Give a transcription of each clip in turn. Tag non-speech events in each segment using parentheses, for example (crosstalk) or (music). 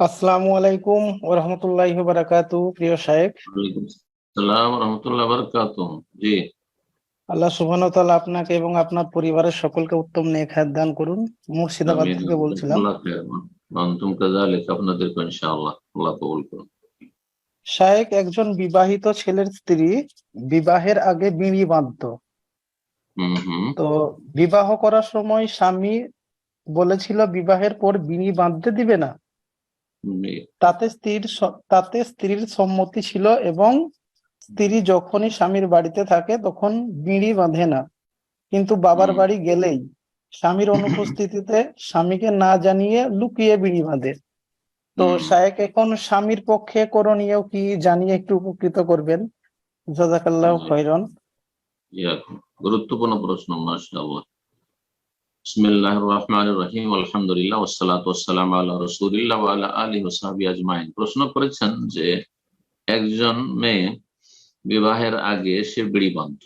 আসসালামু আলাইকুম ওয়া রাহমাতুল্লাহি ওয়া বারাকাতু প্রিয় শায়েখ। সালাম রহমতুল্লাহ বারকাত জি। আল্লাহ সুবহানাহু ওয়া তাআলা আপনাকে এবং আপনার পরিবারের সকলকে উত্তম নেক হায়াত দান করুন। মুর্শিদাবাদ থেকে বলছিলাম। আনতুম কাযালিক আপনাদেরকে ইনশাআল্লাহ আল্লাহ কবুল করুন। শায়েখ একজন বিবাহিত ছেলের স্ত্রী বিবাহের আগে বিড়ি বাঁধতো। তো বিবাহ করার সময় স্বামী বলেছিল বিবাহের পর বিড়ি বাঁধতে দিবে না। তাতে স্ত্রীর তাতে স্ত্রীর সম্মতি ছিল এবং স্ত্রী যখনই স্বামীর বাড়িতে থাকে তখন বিড়ি বাঁধে না। কিন্তু বাবার বাড়ি গেলেই স্বামীর (coughs) অনুপস্থিতিতে স্বামীকে না জানিয়ে লুকিয়ে বিড়ি বাঁধে। তো। শায়েক এখন স্বামীর পক্ষে করণীয় কি জানিয়ে একটু উপকৃত করবেন? জাজাকাল্লাহ। খৈরন গুরুত্বপূর্ণ প্রশ্ন মাশাআল্লাহ। রহিম। আলহামদুলিল্লাহ ওয়াসসালাতু ওয়াসসালামু আলা রাসূলিল্লাহ ওয়া আলা আলিহি ওয়া সাহবিহি আজমাইন। প্রশ্ন করেছেন যে একজন মেয়ে বিবাহের আগে সে বিড়ি বাঁধত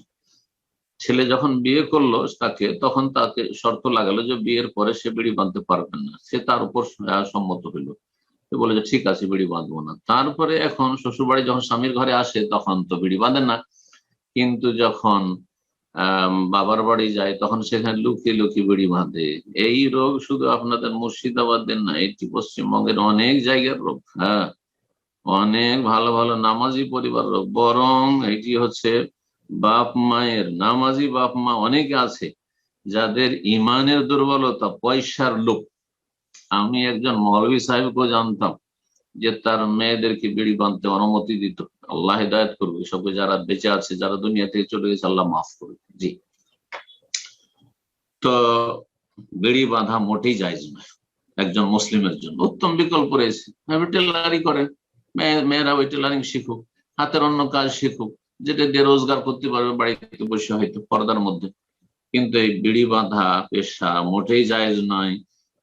ছেলে যখন বিয়ে করল তাকে, তখন তাকে শর্ত লাগালো যে বিয়ের পরে সে বিড়ি বাঁধতে পারবেন না। সে তার উপর সম্মত হইল। বলে যে ঠিক আছে বিড়ি বাঁধবো না। তারপরে এখন শ্বশুরবাড়ি যখন স্বামীর ঘরে আসে, তখন তো বিড়ি বাঁধে না। কিন্তু যখন বাবার বাড়ি যায়, তখন সেখানে লুকিয়ে লুকিয়ে বিড়ি বাঁধে। এই রোগ শুধু আপনাদের মুর্শিদাবাদের না, এটি পশ্চিমবঙ্গের অনেক জায়গার রোগ হ্যাঁ। অনেক ভালো ভালো নামাজি পরিবার রোগ, বরং এটি হচ্ছে বাপ মায়ের, নামাজি বাপ মা অনেকে আছে, যাদের ইমানের দুর্বলতা, পয়সার লোক আমি একজন মৌলভী সাহেবকেও জানতাম যে তার মেয়েদেরকে বিড়ি বাঁধতে অনুমতি দিত। আল্লাহ হেদায়ত করবে সব যারা বেঁচে আছে, যারা দুনিয়া থেকে চলে গেছে, আল্লাহ মাফ করবে জি। তো বিড়ি বাঁধা মোটেই না একজন মুসলিমের জন্য। উত্তম বিকল্প রয়েছে। টেলারি করে। মেয়েরা ওই টেলারিং শিখুক, হাতের অন্য কাজ শিখুক, যেটা দিয়ে রোজগার করতে পারবে, বাড়িতে বসে হয়তো পর্দার মধ্যে। কিন্তু এই বিড়ি বাঁধা পেশা মোটেই জায়েজ নয়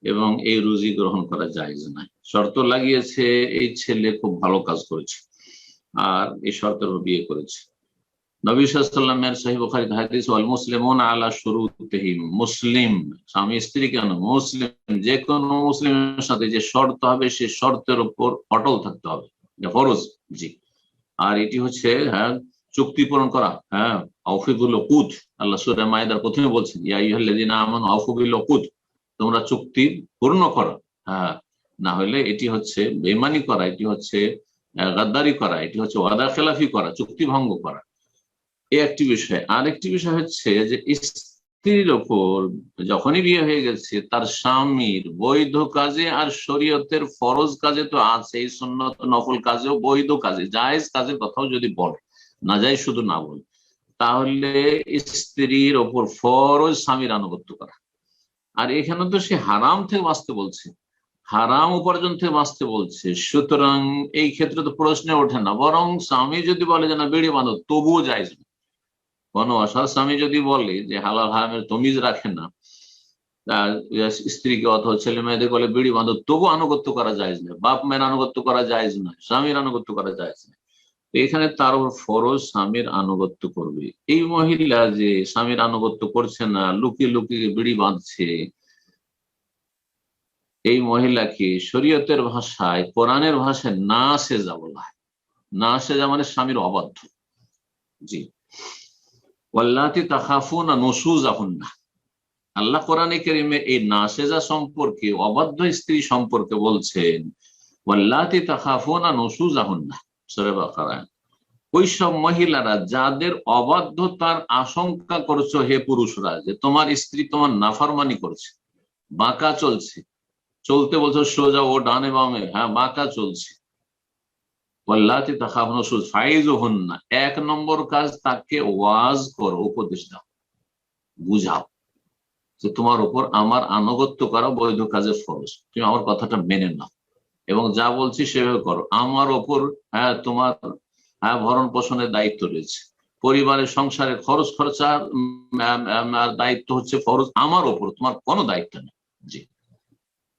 এবং এই রুজি গ্রহণ করা জায়েজ নয়। শর্ত লাগিয়েছে, এই ছেলে খুব ভালো কাজ করেছে। আর এই শর্তের বিয়ে করেছে। নবী সাল্লামের সহি বুখারী হাদিস, ওয়াল মুসলিমুন আলা শুরুতিহিম মুসলিম, স্বামী, স্ত্রী কেন? মুসলিম, যে কোনো মুসলিমের সাথে যে শর্ত হবে, সে শর্তের উপর অটল থাকতে হবে। ফরজ, জি। আর এটি হচ্ছে হ্যাঁ চুক্তি পূরণ করা হ্যাঁ আউফিবুল কুত আল্লাহ সূরা মায়েদার প্রথমে বলছেন, ইয়া আইয়ুহাল্লাযিনা আমানু আউফিবুল কুত তোমরা চুক্তি পূর্ণ করো। হ্যাঁ না হলে এটি হচ্ছে বেমানি করা, এটি হচ্ছে গাদ্দারি করা, এটি হচ্ছে ওয়াদা খেলাফি করা, চুক্তি ভঙ্গ করা। এই একটি বিষয়। আরেকটি বিষয় হচ্ছে যে স্ত্রীর ওপর যখনই বিয়ে হয়ে গেছে, তার স্বামীর বৈধ কাজে আর শরীয়তের ফরজ কাজে তো আছে সুন্নত নফল কাজেও বৈধ কাজে, জায়েজ কাজের কথাও যদি বলে, না যায় শুধু না বলে, তাহলে স্ত্রীর ওপর ফরজ স্বামীর আনুগত্য করা। আর এখানে তো সে হারাম থেকে বাঁচতে বলছে। হারাম উপার্জন থেকে বাঁচতে বলছে। সুতরাং এই ক্ষেত্রে তো প্রশ্নে ওঠে না। বরং স্বামী যদি বলে যে, না, বেড়ে বাঁধো, তবুও যাইজ না। কোনো অসৎ স্বামী যদি বলে যে, হালাল হারামের তমিজ রাখে না স্ত্রীকে অথবা ছেলে মেয়েদের বলে বিড়ি বাঁধো তবু আনুগত্য করা যায় না। বাপ মায়ের আনুগত্য করা যায় না, স্বামীর আনুগত্য করা যায় না। এখানে তার ফরজ স্বামীর আনুগত্য করবে। এই মহিলা যে স্বামীর আনুগত্য করছে না, লুকিয়ে লুকিয়ে বিড়ি বাঁধছে এই মহিলাকে শরীয়তের ভাষায়, কোরআনের ভাষায় না সেজা বলা হয়? না সেজা মানে স্বামীর অবাধ্য। জি। ওয়াল্লাতি তাখাফুনা নুশুজাহুন্না আল্লাহ কোরআনে কেরিমে এই নাসেজা সম্পর্কে, অবাধ্য স্ত্রী সম্পর্কে বলছেন, ওয়াল্লাতি তাখাফুনা নুশুজাহুন্না সূরা বাকারা। ওই সব মহিলারা যাদের অবাধ্যতার আশঙ্কা করছ, হে পুরুষরা, যে তোমার স্ত্রী তোমার নাফরমানি করছে, বাঁকা চলছে চলতে বলছো, সোজা, ও ডানে বামে। হ্যাঁ বাঁকা চলছে। ওয়াল্লাতি তাখাফুনা নুশুজ ফাইজুহুন্না। এক নম্বর কাজ তাকে ওয়াজ করো, উপদেশ দাও। বুঝাও যে তোমার উপর আমার আনুগত্য করা বৈধ কাজের ফরজ। তুমি আমার কথাটা মেনে নাও এবং যা বলছি সেভাবে করো। আমার ওপর হ্যাঁ তোমার হ্যাঁ ভরণ পোষণের দায়িত্ব রয়েছে। পরিবারের সংসারে খরচ খরচার দায়িত্ব হচ্ছে ফরজ। আমার ওপর তোমার কোনো দায়িত্ব নেই। জি।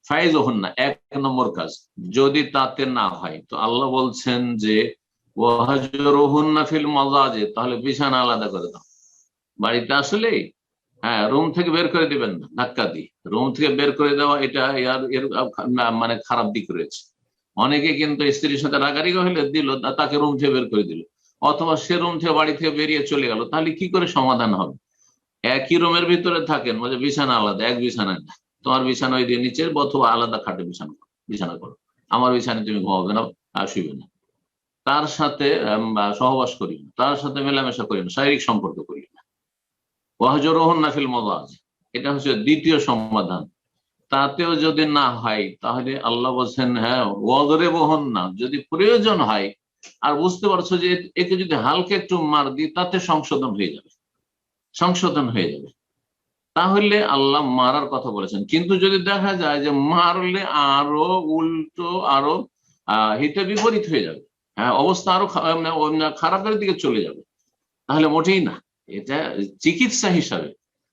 ফাইজ হন না, এক নম্বর কাজ। যদি তাতে না হয়, তো আল্লাহ বলছেন যে ফিল তাহলে বিছানা আলাদা করে দাও। বাড়িতে আসলেই হ্যাঁ রুম থেকে বের করে দিবেন না, ধাক্কা দিয়ে। রুম থেকে বের করে দেওয়া এটা এর এর মানে খারাপ দিক রয়েছে। অনেকে কিন্তু স্ত্রীর সাথে রাগারিগা হলে দিল, তাকে রুম থেকে বের করে দিল। অথবা সে রুম থেকে বাড়ি থেকে বেরিয়ে চলে গেল, তাহলে কি করে সমাধান হবে? একই রুমের ভিতরে থাকেন মানে বিছানা আলাদা, এক বিছানা না। তোমার বিছানা ওই দিয়ে নিচে অথবা আলাদা খাটে বিছানা বিছানা করো। আমার বিছানায় তুমি ঘুমাবে না, আর না। তার সাথে সহবাস করি না। তার সাথে মেলামেশা করি না, শারীরিক সম্পর্ক করি না। ওয়াহজরোহন নাফিল মজাজ এটা হচ্ছে দ্বিতীয় সমাধান। তাতেও যদি না হয়, তাহলে আল্লাহ বলছেন হ্যাঁ ওয়াদরে বহন না, যদি প্রয়োজন হয়, আর বুঝতে পারছ যে একে যদি হালকা একটু মার দিই, তাতে সংশোধন হয়ে যাবে। সংশোধন হয়ে যাবে। তাহলে আল্লাহ মারার কথা বলেছেন। কিন্তু যদি দেখা যায় যে মারলে আরও উল্টো আরও হিতে বিপরীত হয়ে যাবে। হ্যাঁ অবস্থা আরও মানে খারাপের দিকে চলে যাবে। তাহলে মোটেই না। এটা চিকিৎসা হিসাবে,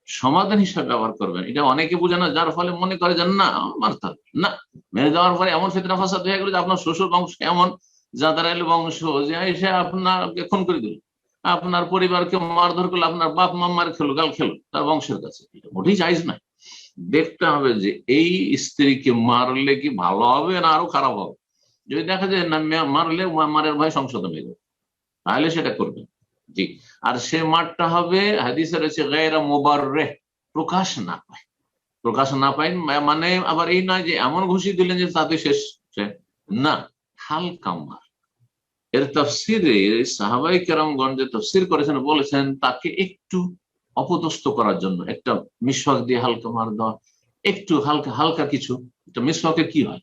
সমাধান হিসাবে ব্যবহার করবেন। এটা অনেকে বুঝে না, যার ফলে মনে করে যে না, মারতে হবে। না, মেরে যাওয়ার পরে এমন ফেতনা ফাসাদ হয়ে গেল যে আপনার শ্বশুর বংশ এমন জাদারাইল বংশ, যে এসে আপনাকে খুন করে দিল। আপনার পরিবারকে মারধর করল আপনার বাপ মা মার খেলো গাল খেলো, তার বংশের কাছে। মোটেই চাইজ না দেখতে হবে যে এই স্ত্রীকে মারলে কি ভালো হবে না আরও খারাপ হবে? যদি দেখা যায় না মারলে মারের ভয় সংশোধন হয়ে যাবে, তাহলে সেটা করবে। জি। আর সে মারটা হবে, হাদিসে রয়েছে, গায়রা মোবার রে প্রকাশ না পায়। প্রকাশ না পায় মানে আবার এই নয় যে এমন ঘুষি দিলেন যে তাতে শেষ। না, হালকা মার। এর তফসিরে সাহাবাই কেরামগঞ্জ যে তফসির করেছেন বলেছেন, তাকে একটু অপদস্থ করার জন্য, একটা মিসওয়াক দিয়ে হালকা মার দেওয়া, একটু হালকা হালকা কিছু, একটা মিসওয়াকে কি হয়?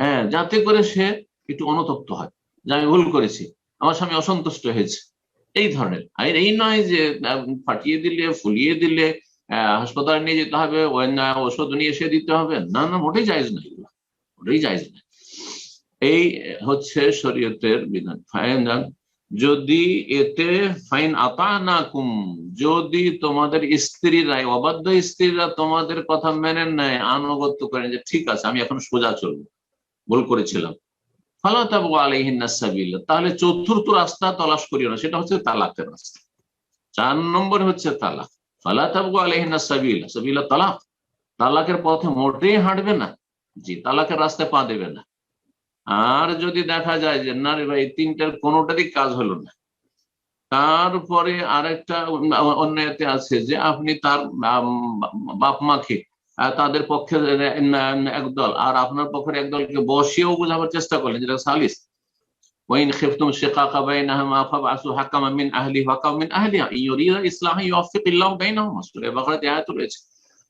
হ্যাঁ যাতে করে সে একটু অনুতপ্ত হয়। যে আমি ভুল করেছি, আমার স্বামী অসন্তুষ্ট হয়েছে। এই ধরনের। আর এই নয় যে ফাটিয়ে দিলে, ফুলিয়ে দিলে হাসপাতালে নিয়ে যেতে হবে ওষুধ নিয়ে এসে দিতে হবে। না না, মোটেই জায়জ না এগুলো মোটেই জায়জ না এই হচ্ছে শরীয়তের বিধান। ফাইন যদি এতে, ফাইন আতা কুম যদি তোমাদের স্ত্রীরা অবাধ্য স্ত্রীরা তোমাদের কথা মেনে নেয়, আনুগত্য করেন যে ঠিক আছে, আমি এখন সোজা চলবো, ভুল করেছিলাম। তাহলে চতুর্থ রাস্তা তলাশ করিও না, সেটা হচ্ছে তালাকের রাস্তা। চার নম্বর হচ্ছে তালাক। ফালা তাবু আলাইহিন্না সাবিলা সাবিলা তালাক। তালাকের পথে মোটেই হাঁটবে না। জি, তালাকের রাস্তায় পা দেবে না। আর যদি দেখা যায় যে না রে ভাই তিনটার কোনোটারই কাজ হলো না তারপরে আরেকটা অন্য- অন্যায়তে আছে যে আপনি তার আম, বাপ মাকে আহ, তাদের পক্ষে একদল আর আপনার পক্ষের একদলকে বসিয়েও বোঝাবার চেষ্টা করলেন যেটা সালিস وإن خفتم شقاق بينهما فابعثوا حكما من أهله وحكما من أهلها إن يريد إصلاحا يوفق الله بينهما সূরা বাকারাতে আয়াত রয়েছে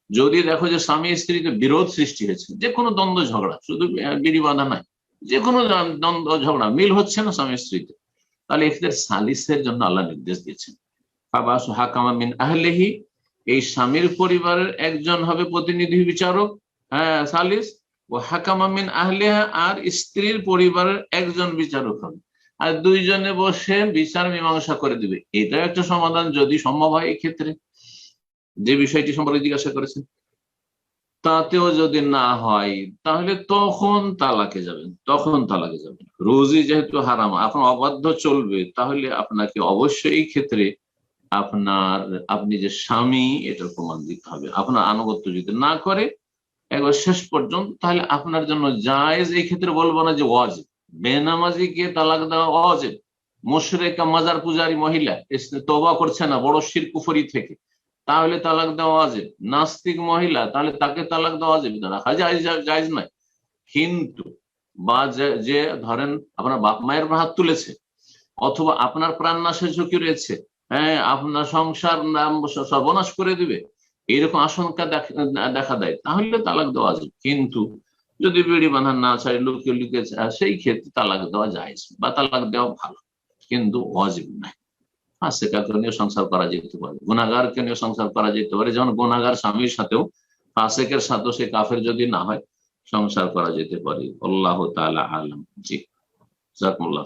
যদি দেখো যে স্বামী স্ত্রীতে বিরোধ সৃষ্টি হয়েছে যে কোনো দ্বন্দ্ব ঝগড়া শুধু আহ, বিড়ি বাঁধা নাই যে কোনো দ্বন্দ্ব ঝগড়া। মিল হচ্ছে না স্বামী স্ত্রীতে। তাহলে এদের সালিসের জন্য আল্লাহ নির্দেশ দিয়েছেন। ফাবাসু হাকামা মিন আহলেহি। এই স্বামীর পরিবারের একজন হবে প্রতিনিধি বিচারক হ্যাঁ সালিস। ও হাকামা মিন আহলেহা আর স্ত্রীর পরিবারের একজন বিচারক হবে। আর দুইজনে বসে বিচার মীমাংসা করে দিবে। এটা একটা সমাধান যদি সম্ভব হয় এই ক্ষেত্রে যে বিষয়টি সম্পর্কে জিজ্ঞাসা করেছেন। তাতেও যদি না হয়, তাহলে তখন তালাকে যাবেন, তখন তালাকে যাবেন। রোজই যেহেতু হারাম, এখন অবাধ্য চলবে, তাহলে আপনাকে অবশ্যই এই ক্ষেত্রে আপনার, আপনি যে স্বামী, এটার প্রমাণ দিতে হবে। আপনার আনুগত্য যদি না করে, একবার শেষ পর্যন্ত, তাহলে আপনার জন্য জায়েজ এই ক্ষেত্রে বলব না যে ওয়াজিব। বেনামাজিকে তালাক দেওয়া ওয়াজিব। মুশরেকা, মাজার পূজারী মহিলা তওবা করছে না, বড় শির কুফরি থেকে। তাহলে তালাক দেওয়া ওয়াজিব। নাস্তিক মহিলা তাহলে তাকে তালাক দেওয়া যাবে রাখা জায়জ নয়। কিন্তু বা যে- ধরেন আপনার বাপ মায়ের হাত তুলেছে অথবা আপনার প্রাণ নাশের ঝুঁকি রয়েছে হ্যাঁ আপনার সংসার নাম সর্বনাশ করে দিবে এরকম আশঙ্কা দেখ- দেয় তাহলে তালাক দেওয়া যায় কিন্তু যদি বিড়ি বাঁধা না চাই লুকিয়ে লুকে চায়, সেই ক্ষেত্রে তালাক দেওয়া যায় বা তালাক দেওয়া ভালো। কিন্তু অজীব নাই ফাঁসেকাকে নিয়ে সংসার করা যেতে পারে। গুণাগারকে নিয়ে সংসার করা যেতে পারে। যেমন গুণাগার স্বামীর সাথেও ফাঁসেকের সাথেও সে কাফের যদি না হয়, সংসার করা যেতে পারে। আল্লাহ তালা আলম। জি। জাকুল্লাহ